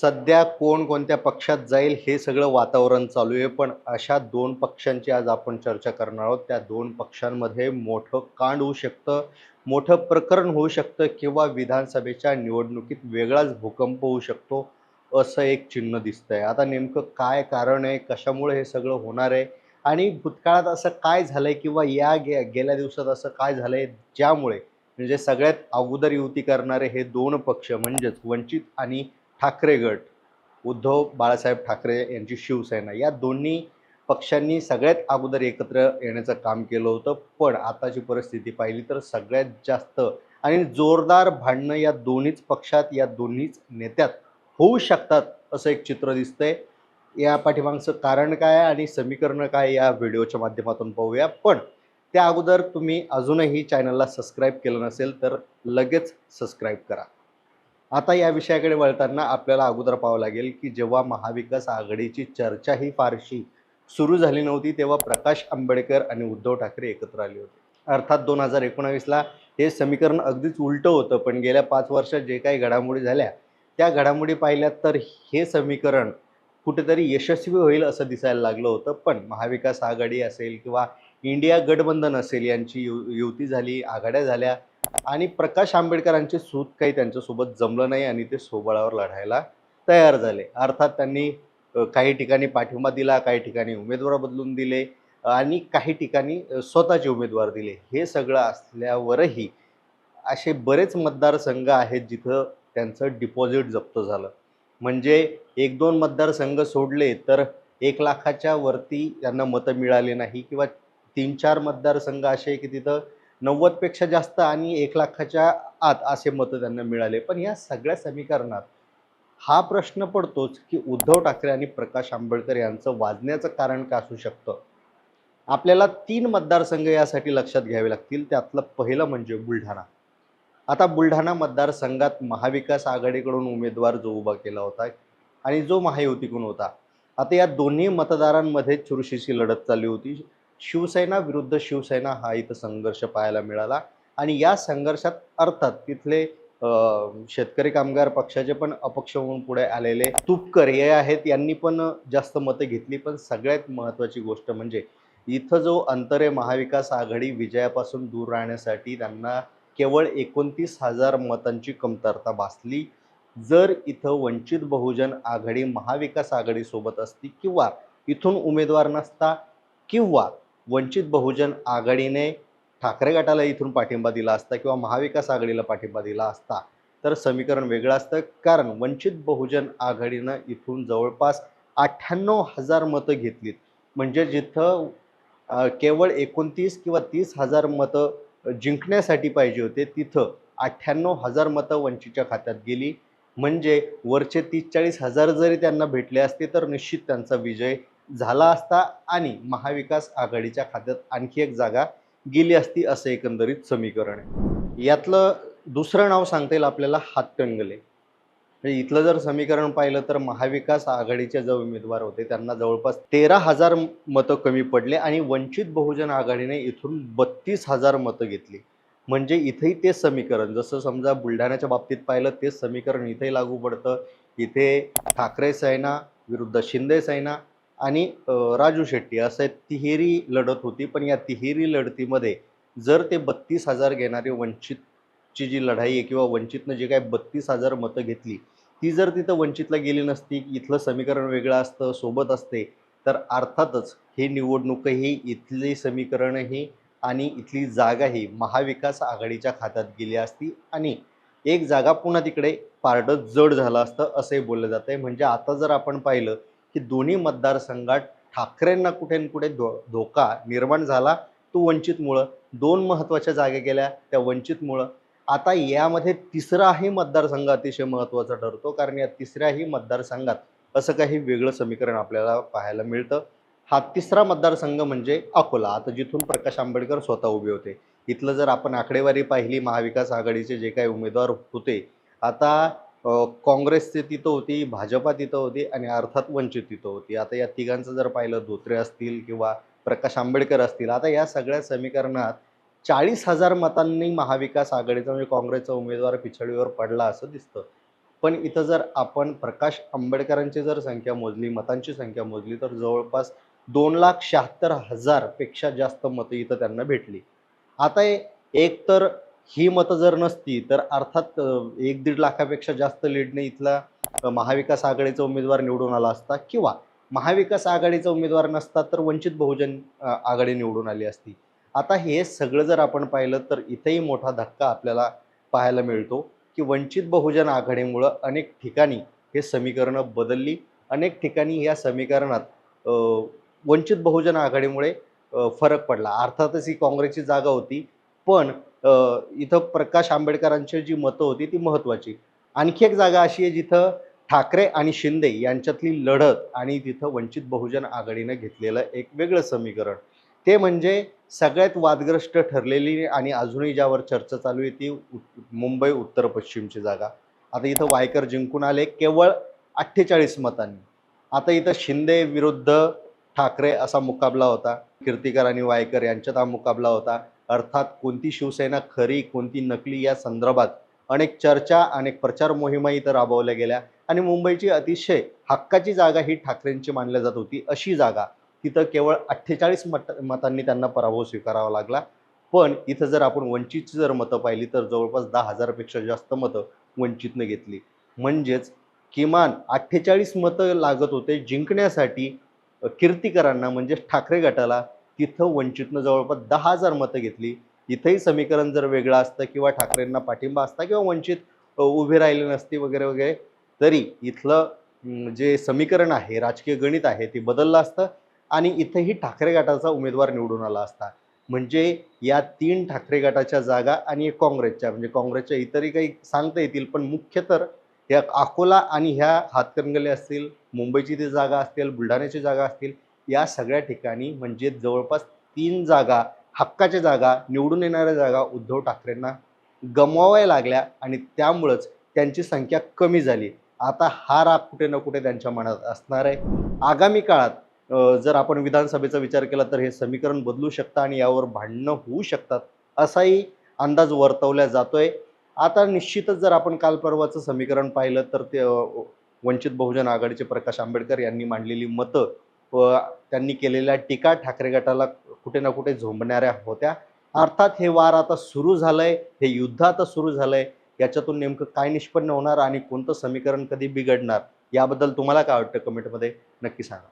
सध्या कोण कोणत्या पक्षात जाईल हे सगळं वातावरण चालू आहे. पण अशा दोन पक्षांची आज आपण चर्चा करणार आहोत. त्या दोन पक्षांमध्ये मोठं कांड होऊ शकतं मोठं प्रकरण होऊ शकतं किंवा विधानसभेच्या निवडणुकीत वेगळाच भूकंप होऊ शकतो असं एक चिन्ह दिसतं आहे आता नेमकं काय कारण आहे कशामुळे हे सगळं होणार आहे आणि भूतकाळात असं काय झालं आहे किंवा या गे गेल्या दिवसात असं काय झालं आहे ज्यामुळे म्हणजे सगळ्यात अगोदर युती करणारे हे दोन पक्ष म्हणजेच वंचित आणि ठाकरे गट उद्धव बाळासाहेब ठाकरे यांची शिवसेना या दोन्ही पक्षांनी सगळ्यात अगोदर एकत्र येण्याचं काम केलं होतं. पण आताची परिस्थिती पाहिली तर सगळ्यात जास्त आणि जोरदार भांडणं या दोन्हीच पक्षात या दोन्हीच नेत्यात होऊ शकतात असं एक चित्र दिसतंय. या पाठीमागचं कारण काय आहे आणि समीकरणं काय या व्हिडिओच्या माध्यमातून पाहूया. पण त्या अगोदर तुम्ही अजूनही चॅनलला सबस्क्राईब केलं नसेल तर लगेच सबस्क्राईब करा. आता या विषयाकडे वळताना आपल्याला अगोदर पाहावं लागेल की जेव्हा महाविकास आघाडीची चर्चा ही फारशी सुरू झाली नव्हती तेव्हा प्रकाश आंबेडकर आणि उद्धव ठाकरे एकत्र आले होते. अर्थात दोन हजार एकोणावीसला हे समीकरण अगदीच उलटं होतं पण गेल्या पाच वर्षात जे काही घडामोडी झाल्या त्या घडामोडी पाहिल्यात तर हे समीकरण कुठेतरी यशस्वी होईल असं दिसायला लागलं होतं. पण महाविकास आघाडी असेल किंवा इंडिया गठबंधन असेल यांची यु युती झाली आघाड्या झाल्या आणि प्रकाश आंबेडकरांचे सूत काही त्यांच्यासोबत जमलं नाही आणि ते सोबळावर लढायला तयार झाले. अर्थात त्यांनी काही ठिकाणी पाठिंबा दिला काही ठिकाणी उमेदवार बदलून दिले आणि काही ठिकाणी स्वतःचे उमेदवार दिले. हे सगळं असल्यावरही असे बरेच मतदारसंघ आहेत जिथं त्यांचं डिपॉझिट जप्त झालं. म्हणजे एक दोन मतदारसंघ सोडले तर एक लाखाच्या वरती त्यांना मतं मिळाले नाही किंवा तीन चार मतदारसंघ असे की तिथं नव्वदपेक्षा जास्त आणि एक लाखाच्या आत असे मतं त्यांना मिळाले. पण या सगळ्या समीकरणात हा प्रश्न पडतोच की उद्धव ठाकरे आणि प्रकाश आंबेडकर यांचं वाजण्याचं कारण काय असू शकतं? आपल्याला तीन मतदारसंघ यासाठी लक्षात घ्यावे लागतील. त्यातलं पहिलं म्हणजे बुलढाणा. आता बुलढाणा मतदारसंघात महाविकास आघाडीकडून उमेदवार जो उभा केला होता आणि जो महायुतीकडून होता. आता या दोन्ही मतदारांमध्ये चुरशीची लढत चालली होती. शिवसेना विरुद्ध शिवसेना हा इथं संघर्ष पाहायला मिळाला. आणि या संघर्षात अर्थात तिथले शेतकरी कामगार पक्षाचे पण अपक्ष म्हणून पुढे आलेले तुपकर हे आहेत. यांनी पण जास्त मतं घेतली. पण सगळ्यात महत्त्वाची गोष्ट म्हणजे इथं जो अंतरे महाविकास आघाडी विजयापासून दूर राहण्यासाठी त्यांना केवळ एकोणतीस हजार मतांची कमतरता भासली. जर इथं वंचित बहुजन आघाडी महाविकास आघाडीसोबत असती किंवा इथून उमेदवार नसता किंवा वंचित बहुजन आघाडीने ठाकरे गटाला इथून पाठिंबा दिला असता किंवा महाविकास आघाडीला पाठिंबा दिला असता तर समीकरण वेगळं असतं. कारण वंचित बहुजन आघाडीनं इथून जवळपास अठ्ठ्याण्णव हजार मतं घेतलीत. म्हणजे जिथं केवळ एकोणतीस किंवा तीस हजार मतं जिंकण्यासाठी पाहिजे होते तिथं अठ्ठ्याण्णव हजार मतं वंचितच्या खात्यात गेली. म्हणजे वरचे तीस चाळीस हजार जरी त्यांना भेटले असते तर निश्चित त्यांचा विजय झाला असता आणि महाविकास आघाडीच्या खात्यात आणखी एक जागा गेली असती असं एकंदरीत समीकरण आहे. यातलं दुसरं नाव सांगता येईल आपल्याला हातकणगले. म्हणजे इथलं जर समीकरण पाहिलं तर महाविकास आघाडीचे जे उमेदवार होते त्यांना जवळपास तेरा हजार मतं कमी पडले आणि वंचित बहुजन आघाडीने इथून बत्तीस हजार मतं घेतली. म्हणजे इथेही तेच समीकरण. जसं समजा बुलढाण्याच्या बाबतीत पाहिलं तेच समीकरण इथेही लागू पडतं. इथे ठाकरे सेना विरुद्ध शिंदे सेना आणि राजू शेट्टी असं तिहेरी लढत होती पण या तिहेरी लढतीमध्ये जर ते बत्तीस हजार घेणारे वंचितची जी लढाई आहे किंवा वंचितनं जे काय बत्तीस हजार मतं घेतली ती जर तिथं वंचितला गेली नसती इथलं समीकरण वेगळं असतं सोबत असते तर अर्थातच हे निवडणूकही इथली समीकरणही आणि इथली जागाही महाविकास आघाडीच्या खात्यात गेली असती आणि एक जागा पुन्हा तिकडे पारडं जड झालं असतं असंही बोललं जात आहे म्हणजे आता जर आपण पाहिलं की दोन्ही मतदारसंघात ठाकरेंना कुठे न कुठे धो धोका निर्माण झाला. तो वंचितमुळं दोन महत्त्वाच्या जागा गेल्या त्या वंचितमुळं आता यामध्ये तिसराही मतदारसंघ अतिशय महत्त्वाचा ठरतो कारण या तिसऱ्याही मतदारसंघात असं काही वेगळं समीकरण आपल्याला पाहायला मिळतं. हा तिसरा मतदारसंघ म्हणजे अकोला. आता जिथून प्रकाश आंबेडकर स्वतः उभे होते. इथलं जर आपण आकडेवारी पाहिली महाविकास आघाडीचे जे काही उमेदवार होते आता काँग्रेसचे तिथं होती भाजपा तिथं होती आणि अर्थात वंचित तिथं होती. आता या तिघांचं जर पाहिलं धोत्रे असतील किंवा प्रकाश आंबेडकर असतील आता या सगळ्या समीकरणात चाळीस हजार मतांनी महाविकास आघाडीचा म्हणजे काँग्रेसचा उमेदवार पिछाडीवर पडला असं दिसतं. पण इथं जर आपण प्रकाश आंबेडकरांची जर संख्या मोजली मतांची संख्या मोजली तर जवळपास दोन लाख शहात्तर हजारपेक्षा जास्त मतं इथं त्यांना भेटली. आता एक तर ही मतं जर नसती तर अर्थात एक दीड लाखापेक्षा जास्त लीडने इथला महाविकास आघाडीचा उमेदवार निवडून आला असता किंवा महाविकास आघाडीचा उमेदवार नसता तर वंचित बहुजन आघाडी निवडून आली असती. आता हे सगळं जर आपण पाहिलं तर इथेही मोठा धक्का आपल्याला पाहायला मिळतो की वंचित बहुजन आघाडीमुळं अनेक ठिकाणी हे समीकरणं बदलली. अनेक ठिकाणी या समीकरणात वंचित बहुजन आघाडीमुळे फरक पडला. अर्थातच ही काँग्रेसची जागा होती. पण इथं प्रकाश आंबेडकरांची जी मतं होती ती महत्त्वाची आणखी एक जागा अशी आहे जिथं ठाकरे आणि शिंदे यांच्यातली लढत आणि तिथं वंचित बहुजन आघाडीनं घेतलेलं एक वेगळं समीकरण. ते म्हणजे सगळ्यात वादग्रस्त ठरलेली आणि अजूनही ज्यावर चर्चा चालू आहे ती मुंबई उत्तर पश्चिमची जागा. आता इथं वायकर जिंकून आले केवळ अठ्ठेचाळीस मतांनी. आता इथं शिंदे विरुद्ध ठाकरे असा मुकाबला होता कीर्तिकर आणि वायकर यांच्यात हा मुकाबला होता. अर्थात कोणती शिवसेना खरी कोणती नकली या संदर्भात अनेक चर्चा अनेक प्रचार मोहिमा इथं राबवल्या गेल्या. आणि मुंबईची अतिशय हक्काची जागा ही ठाकरेंची मानल्या जात होती. अशी जागा तिथं केवळ अठ्ठेचाळीस मत मतांनी त्यांना पराभव स्वीकारावा लागला. पण इथं जर आपण वंचितची जर मतं पाहिली तर जवळपास दहा हजारपेक्षा जास्त मतं वंचितनं घेतली. म्हणजेच किमान अठ्ठेचाळीस मतं लागत होते जिंकण्यासाठी कीर्तिकरांना म्हणजेच ठाकरे गटाला तिथं वंचितनं जवळपास दहा हजार मतं घेतली. इथंही समीकरण जर वेगळं असतं किंवा ठाकरेंना पाठिंबा असता किंवा वंचित उभे राहिले नसते वगैरे वगैरे तरी इथलं जे समीकरण आहे राजकीय गणित आहे ते बदललं असतं आणि इथंही ठाकरे गटाचा उमेदवार निवडून आला असता. म्हणजे या तीन ठाकरे गटाच्या जागा आणि एक काँग्रेसच्या म्हणजे काँग्रेसच्या इतरही काही सांगता येतील पण मुख्य तर या अकोला आणि ह्या हातकणंगले असतील मुंबईची ती जागा असतील बुलढाण्याची जागा असतील या सगळ्या ठिकाणी म्हणजे जवळपास तीन जागा हक्काच्या जागा निवडून येणाऱ्या जागा उद्धव ठाकरेंना गमवाव्या लागल्या आणि त्यामुळंच त्यांची संख्या कमी झाली. आता हा राग कुठे ना कुठे त्यांच्या मनात असणार आहे. आगामी काळात जर आपण विधानसभेचा विचार केला तर हे समीकरण बदलू शकतं आणि यावर भांडणं होऊ शकतात असाही अंदाज वर्तवला जातोय. आता निश्चितच जर आपण काल परवाचं समीकरण पाहिलं तर ते वंचित बहुजन आघाडीचे प्रकाश आंबेडकर यांनी मांडलेली मतं त्यांनी केलेल्या टीका ठाकरे गटाला कुठे ना कुठे झोंबणाऱ्या होत्या. अर्थात हे वार आता सुरू झालंय हे युद्ध आता सुरू झालंय. याच्यातून नेमकं काय निष्पन्न होणार आणि कोणतं समीकरण कधी बिघडणार? याबद्दल तुम्हाला काय वाटतं कमेंटमध्ये नक्की सांगा.